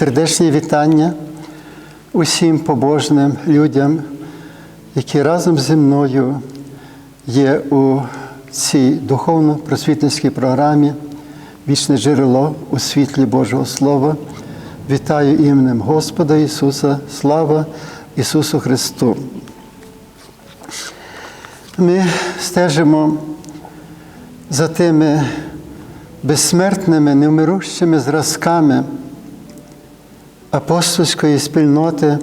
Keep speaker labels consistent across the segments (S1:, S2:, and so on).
S1: Сердечні вітання усім побожним людям, які разом зі мною є у цій духовно-просвітницькій програмі Вічне джерело у світлі Божого Слова. Вітаю іменем Господа Ісуса, слава Ісусу Христу. Ми стежимо за тими безсмертними, невмирущими зразками апостольської спільноти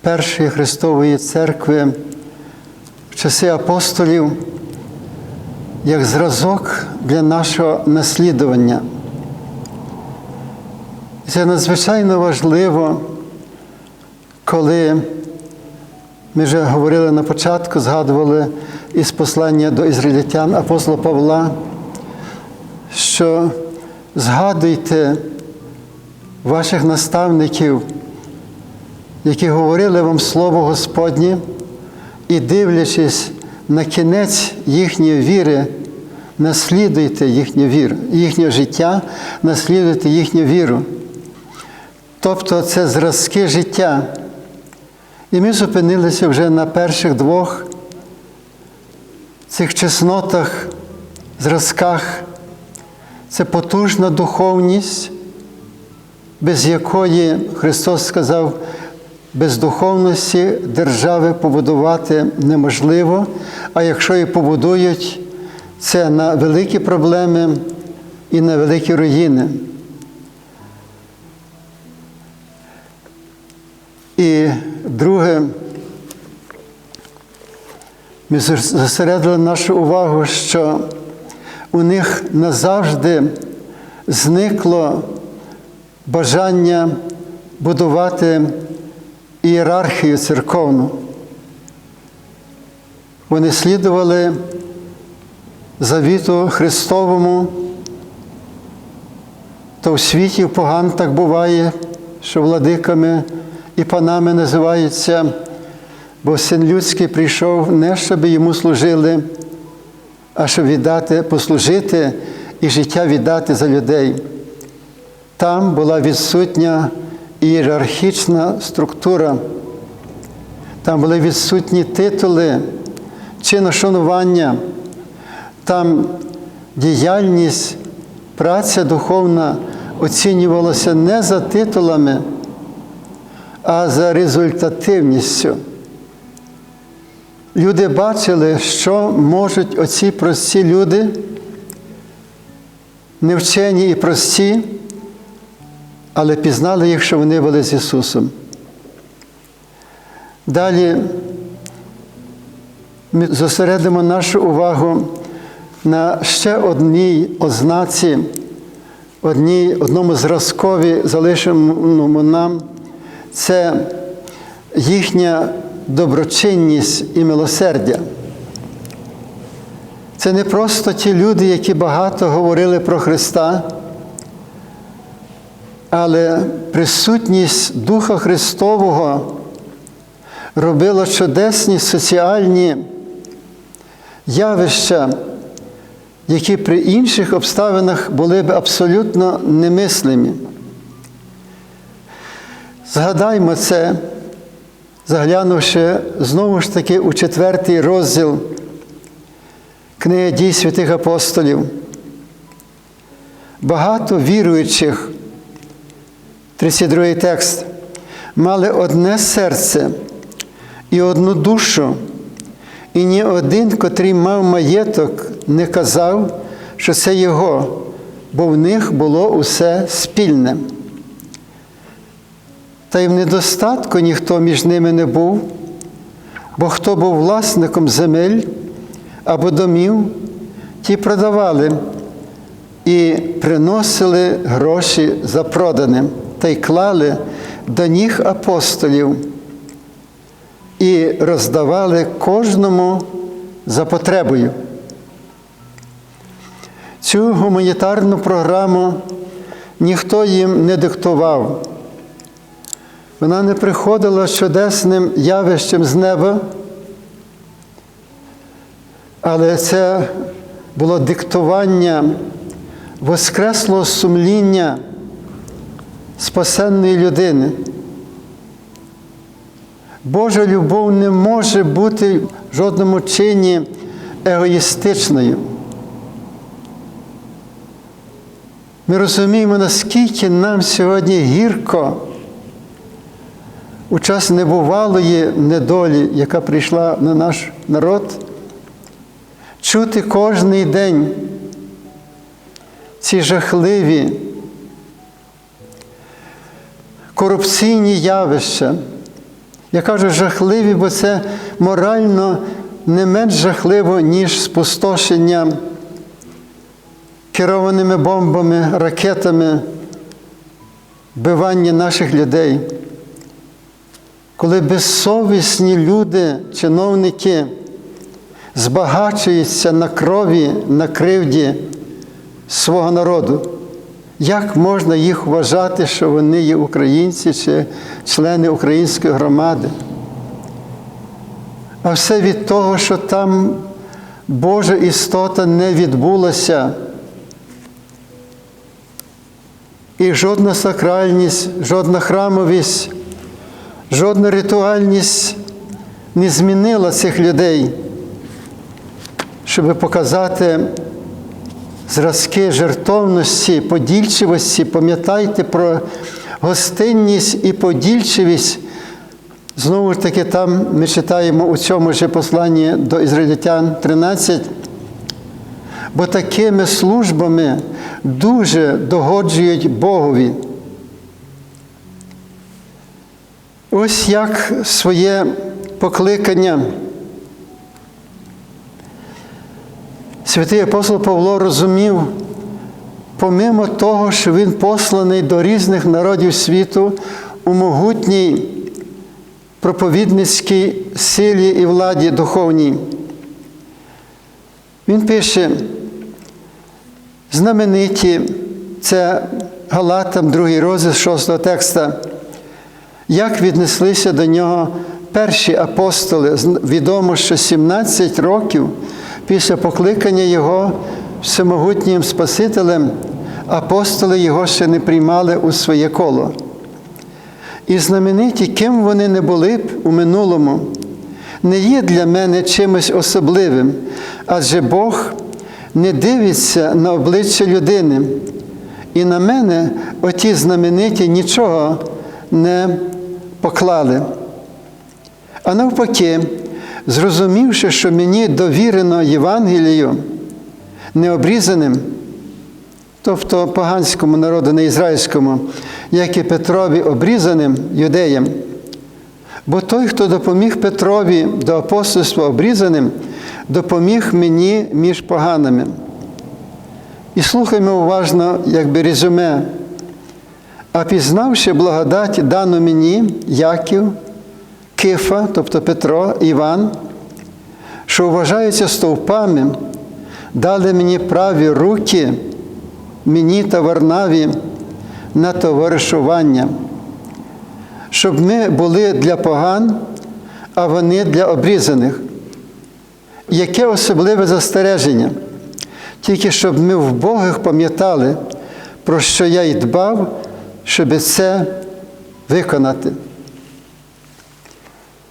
S1: Першої Христової Церкви в часи апостолів як зразок для нашого наслідування. Це надзвичайно важливо, коли ми вже говорили на початку, згадували із послання до ізраїльтян апостола Павла, що згадуйте ваших наставників, які говорили вам Слово Господнє, і дивлячись на кінець їхньої віри, наслідуйте їхню віру, їхнє життя, наслідуйте їхню віру. Тобто це зразки життя. І ми зупинилися вже на перших двох цих чеснотах, зразках. Це потужна духовність, без якої Христос сказав, без духовності держави побудувати неможливо, а якщо і побудують, це на великі проблеми і на великі руїни. І друге, ми зосередили нашу увагу, що у них назавжди зникло бажання будувати ієрархію церковну. Вони слідували завіту Христовому, то в світі в поган так буває, що владиками і панами називаються, бо син людський прийшов не щоб йому служили, а щоб віддати, послужити і життя віддати за людей. Там була відсутня ієрархічна структура, там були відсутні титули, чиношанування, там діяльність, праця духовна оцінювалася не за титулами, а за результативністю. Люди бачили, що можуть оці прості люди, невчені і прості, але пізнали їх, що вони були з Ісусом. Далі ми зосередимо нашу увагу на ще одній ознаці, одній, одному зразкові залишеному нам це їхня доброчинність і милосердя. Це не просто ті люди, які багато говорили про Христа, але присутність Духа Христового робила чудесні соціальні явища, які при інших обставинах були б абсолютно немислимі. Згадаймо це, заглянувши знову ж таки у четвертий розділ книги дій святих апостолів. Багато віруючих, 32 текст, мали одне серце і одну душу, і ні один, котрий мав маєток, не казав, що це його, бо в них було усе спільне. Та й в недостатку ніхто між ними не був, бо хто був власником земель або домів, ті продавали і приносили гроші за проданим та й клали до ніг апостолів і роздавали кожному за потребою. Цю гуманітарну програму ніхто їм не диктував. Вона не приходила чудесним явищем з неба, але це було диктування воскреслого сумління спасенної людини. Божа любов не може бути в жодному чині егоїстичною. Ми розуміємо, наскільки нам сьогодні гірко у час небувалої недолі, яка прийшла на наш народ, чути кожний день ці жахливі корупційні явища. Я кажу жахливі, бо це морально не менш жахливо, ніж спустошення керованими бомбами, ракетами, вбивання наших людей. Коли безсовісні люди, чиновники збагачуються на крові, на кривді свого народу, як можна їх вважати, що вони є українці чи члени української громади? А все від того, що там Божа істота не відбулася. І жодна сакральність, жодна храмовість, жодна ритуальність не змінила цих людей, щоб показати зразки жертовності, подільчивості. Пам'ятайте про гостинність і подільчивість. Знову ж таки, там ми читаємо у цьому ж посланні до Ізраїльтян 13. Бо такими службами дуже догоджують Богові. Ось як своє покликання. Святий апостол Павло розумів, помимо того, що він посланий до різних народів світу у могутній проповідницькій силі і владі духовній. Він пише, знамениті, це Галатам, другий розділ шостого текста, як віднеслися до нього перші апостоли. Відомо, що 17 років після покликання Його всемогутнім Спасителем апостоли Його ще не приймали у своє коло. І знамениті, ким вони не були б у минулому, не є для мене чимось особливим, адже Бог не дивиться на обличчя людини. І на мене оті знамениті нічого не поклали. А навпаки, зрозумівши, що мені довірено Євангелію необрізаним, тобто поганському народу, не ізраїльському, як і Петрові обрізаним юдеям. Бо той, хто допоміг Петрові до апостольства обрізаним, допоміг мені між поганими. І слухаймо уважно, якби резюме. А пізнавши благодать, дану мені, Яків, Кифа, тобто Петро, Іван, що вважаються стовпами, дали мені праві руки, мені та Варнаві на товаришування, щоб ми були для поган, а вони для обрізаних. Яке особливе застереження? Тільки щоб ми в Богах пам'ятали, про що я й дбав, щоб це виконати.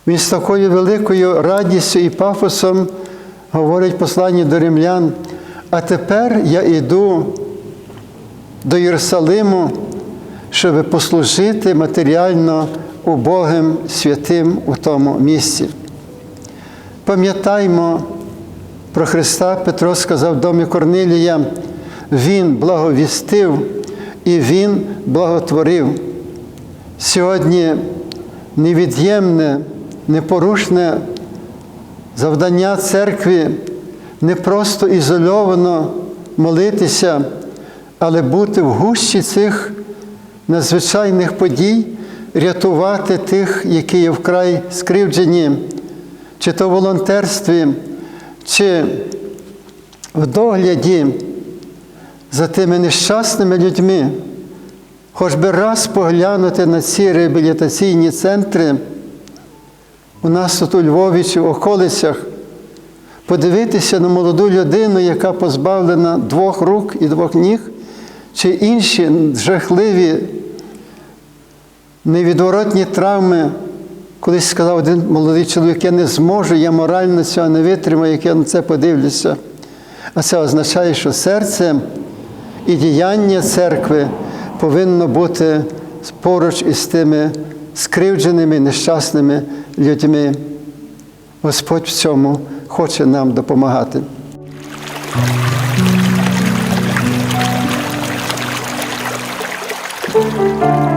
S1: Він з такою великою радістю і пафосом говорить посланні до римлян, а тепер я йду до Єрусалиму, щоб послужити матеріально убогим святим у тому місці. Пам'ятаймо про Христа, Петро сказав в домі Корнилія, Він благовістив і Він благотворив. Сьогодні невід'ємне, непорушне завдання церкві не просто ізольовано молитися, але бути в гущі цих надзвичайних подій, рятувати тих, які є вкрай скривджені, чи то в волонтерстві, чи в догляді за тими нещасними людьми, хоч би раз поглянути на ці реабілітаційні центри у нас тут у Львові чи в околицях, подивитися на молоду людину, яка позбавлена двох рук і двох ніг, чи інші жахливі невідворотні травми. Колись сказав один молодий чоловік, я не зможу, я морально цього не витримаю, як я на це подивлюся. А це означає, що серце і діяння церкви повинно бути поруч із тими скривдженими, нещасними людьми. Господь в цьому хоче нам допомагати.
S2: Знаємо,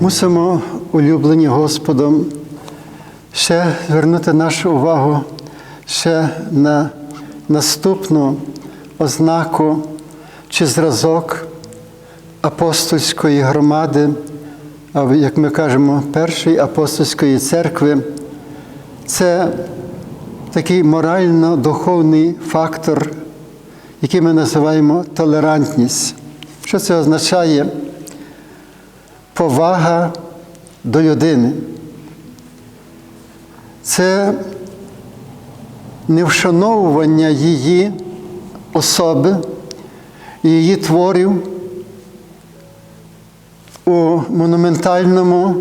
S1: Мусимо, улюблені Господом, ще звернути нашу увагу ще на наступну ознаку чи зразок апостольської громади, або, як ми кажемо, першої апостольської церкви. Це такий морально-духовний фактор, який ми називаємо толерантність. Що це означає? Повага до людини. Це не вшановування її особи, її творів у монументальному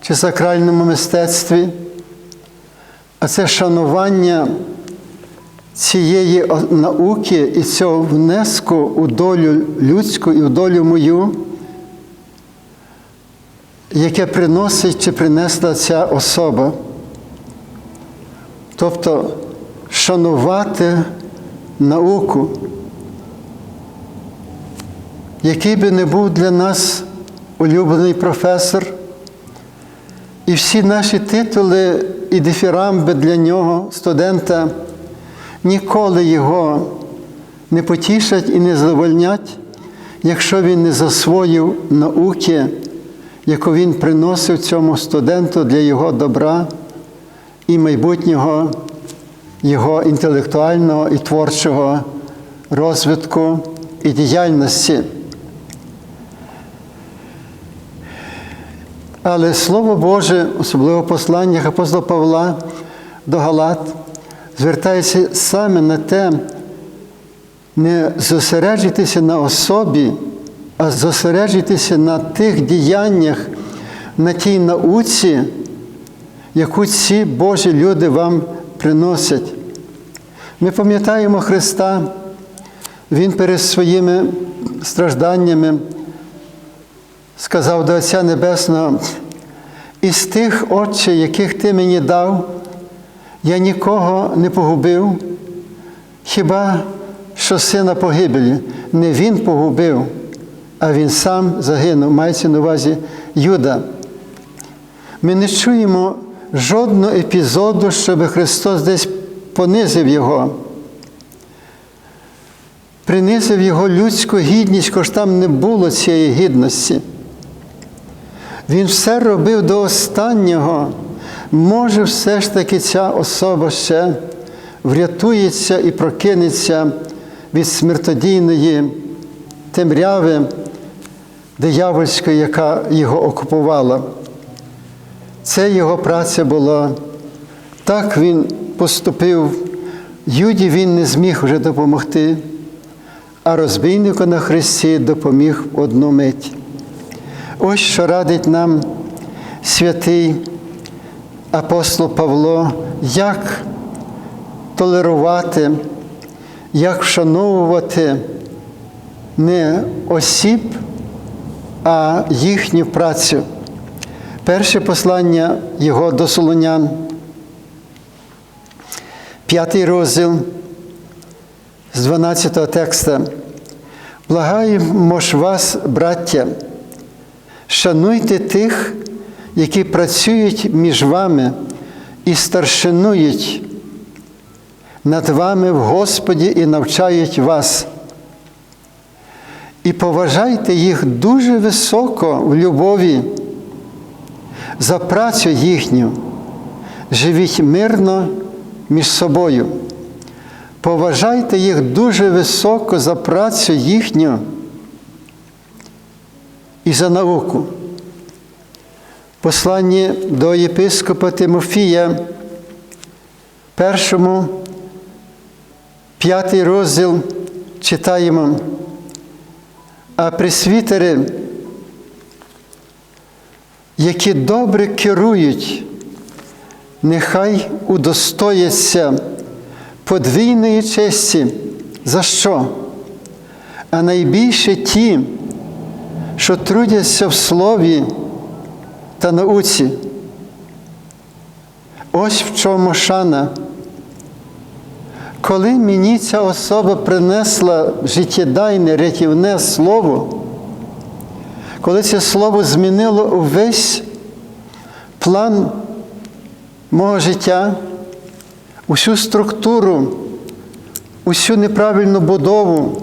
S1: чи сакральному мистецтві, а це шанування цієї науки і цього внеску у долю людську і у долю мою яке приносить чи принесла ця особа. Тобто шанувати науку, який би не був для нас улюблений професор, і всі наші титули і дифірамби для нього, студента, ніколи його не потішать і не задовольнять, якщо він не засвоїв науки яку він приносив цьому студенту для його добра і майбутнього його інтелектуального і творчого розвитку і діяльності. Але Слово Боже, особливо в посланнях апостола Павла до Галат, звертається саме на те, не зосереджуйтеся на особі, а зосереджуйтеся на тих діяннях, на тій науці, яку ці Божі люди вам приносять. Ми пам'ятаємо Христа, Він перед своїми стражданнями сказав до Отця Небесного, із тих отче, яких ти мені дав, я нікого не погубив, хіба що сина погибелі. Не він погубив, а він сам загинув. Мається на увазі Юда. Ми не чуємо жодного епізоду, щоб Христос десь понизив його. Принизив його людську гідність, хоч там не було цієї гідності. Він все робив до останнього. Може, все ж таки ця особа ще врятується і прокинеться від смертодійної темряви диявольської, яка його окупувала. Це його праця була. Так він поступив Юді він не зміг вже допомогти, а розбійнику на Христі допоміг одну мить. Ось що радить нам святий апостол Павло, як толерувати, як вшановувати не осіб, а їхню працю. Перше послання його до Солонян, п'ятий розділ з 12 текста. Благаємо ж вас, браття, шануйте тих, які працюють між вами і старшинують над вами в Господі і навчають вас. І поважайте їх дуже високо в любові за працю їхню. Живіть мирно між собою. Поважайте їх дуже високо за працю їхню і за науку. Послання до єпископа Тимофія, першому, п'ятий розділ читаємо. А пресвітери, які добре керують, нехай удостояться подвійної честі. За що? А найбільше ті, що трудяться в слові та науці. Ось в чому шана. Коли мені ця особа принесла життєдайне рятівне слово, коли це слово змінило увесь план мого життя, усю структуру, усю неправильну будову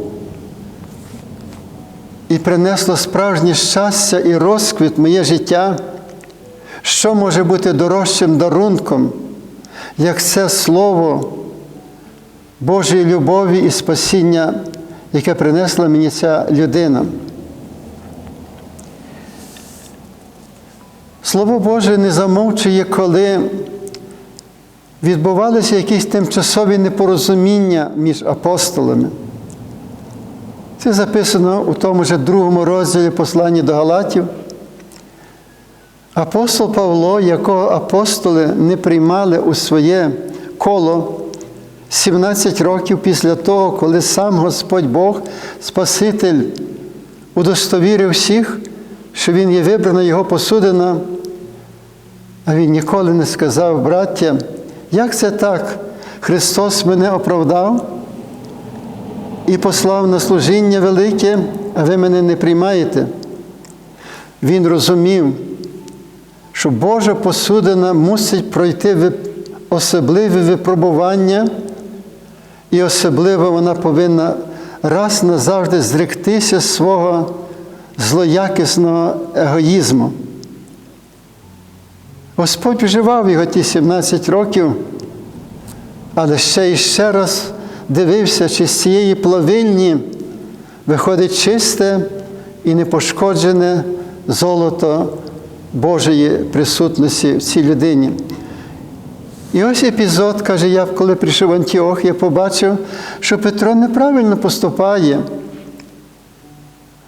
S1: і принесло справжнє щастя і розквіт моє життя, що може бути дорожчим дарунком, як це слово Божої любові і спасіння, яке принесла мені ця людина. Слово Боже не замовчує, коли відбувалися якісь тимчасові непорозуміння між апостолами. Це записано у тому ж другому розділі послання до Галатів. Апостол Павло, якого апостоли не приймали у своє коло 17 років після того, коли сам Господь Бог, Спаситель, удостовірив всіх, що Він є вибрана Його посудина, а він ніколи не сказав, браття, як це так? Христос мене оправдав і послав на служіння велике, а ви мене не приймаєте. Він розумів, що Божа посудина мусить пройти особливі випробування, і особливо вона повинна раз назавжди зректися свого злоякісного егоїзму. Господь вживав його ті 17 років, але ще і ще раз дивився, чи з цієї плавильні виходить чисте і непошкоджене золото Божої присутності в цій людині. І ось епізод, каже, я коли прийшов в Антіох, я побачив, що Петро неправильно поступає.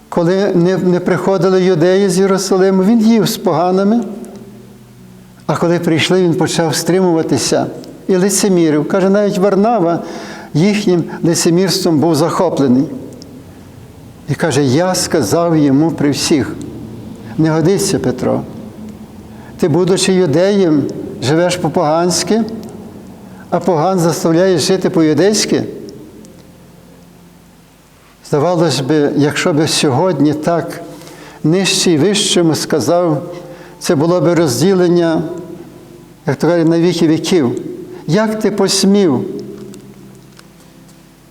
S1: Коли не, не приходили юдеї з Єрусалиму, він їв з поганими. А коли прийшли, він почав стримуватися і лицемірив. Каже, навіть Варнава їхнім лицемірством був захоплений. І каже, я сказав йому при всіх, не годиться, Петро. Ти, будучи юдеєм, живеш по-поганськи, а поган заставляєш жити по-юдейськи. Здавалось би, якщо б сьогодні так нижчий вищому сказав, це було б розділення, як то кажуть, на віки віків. Як ти посмів?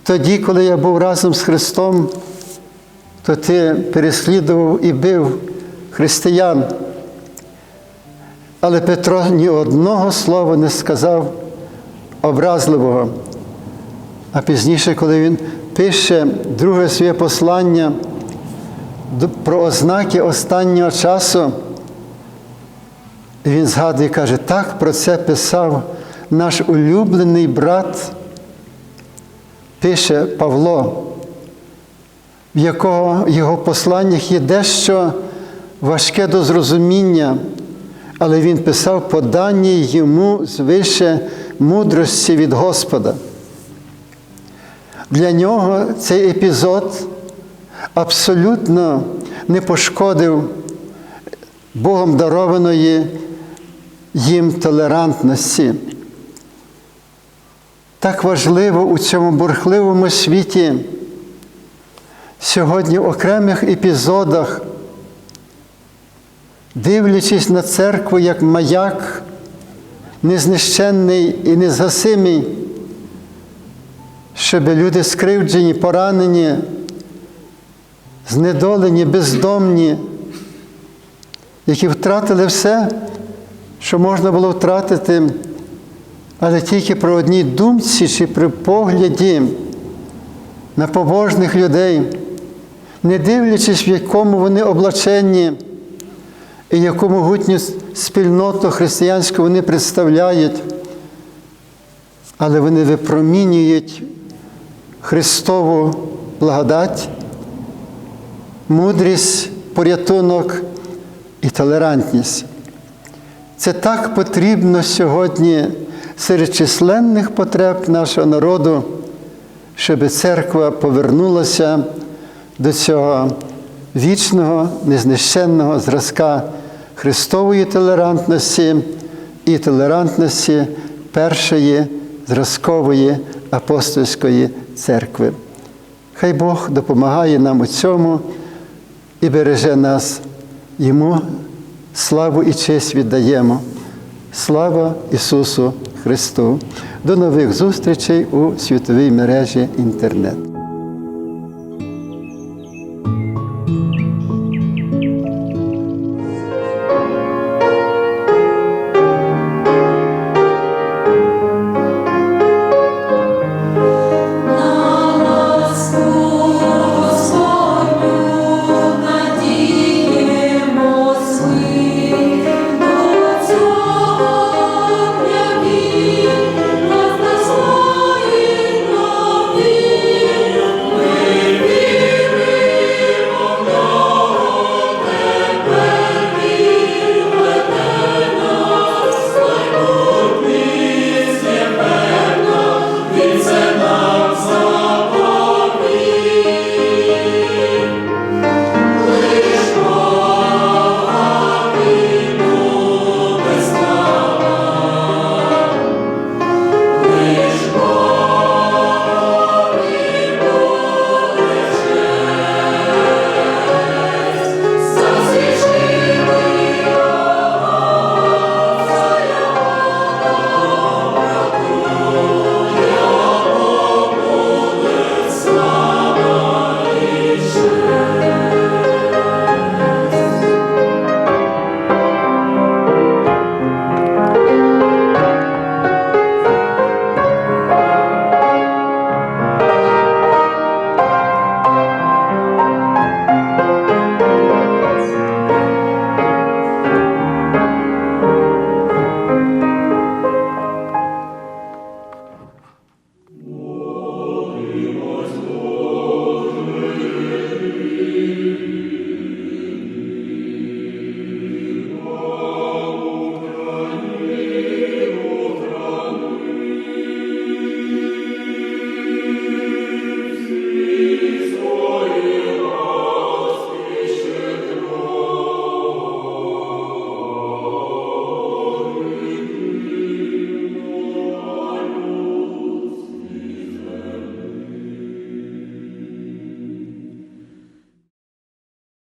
S1: Тоді, коли я був разом з Христом, то ти переслідував і бив християн. Але Петро ні одного слова не сказав образливого. А пізніше, коли він пише друге своє послання про ознаки останнього часу, він згадує каже, так про це писав наш улюблений брат пише Павло, в якого його посланнях є дещо важке до зрозуміння, але він писав по йому звише мудрості від Господа. Для нього цей епізод абсолютно не пошкодив Богом дарованої їм толерантності. Так важливо у цьому бурхливому світі сьогодні в окремих епізодах, дивлячись на церкву як маяк, незнищенний і незгасимий, щоб люди скривджені, поранені, знедолені, бездомні, які втратили все, що можна було втратити, але тільки при одній думці чи при погляді на побожних людей, не дивлячись, в якому вони облаченні і яку могутню спільноту християнську вони представляють, але вони випромінюють Христову благодать, мудрість, порятунок і толерантність. Це так потрібно сьогодні серед численних потреб нашого народу, щоб церква повернулася до цього вічного, незнищенного зразка Христової толерантності і толерантності першої зразкової апостольської церкви. Хай Бог допомагає нам у цьому і береже нас. Йому славу і честь віддаємо. Слава Ісусу Христу! До нових зустрічей у світовій мережі інтернет.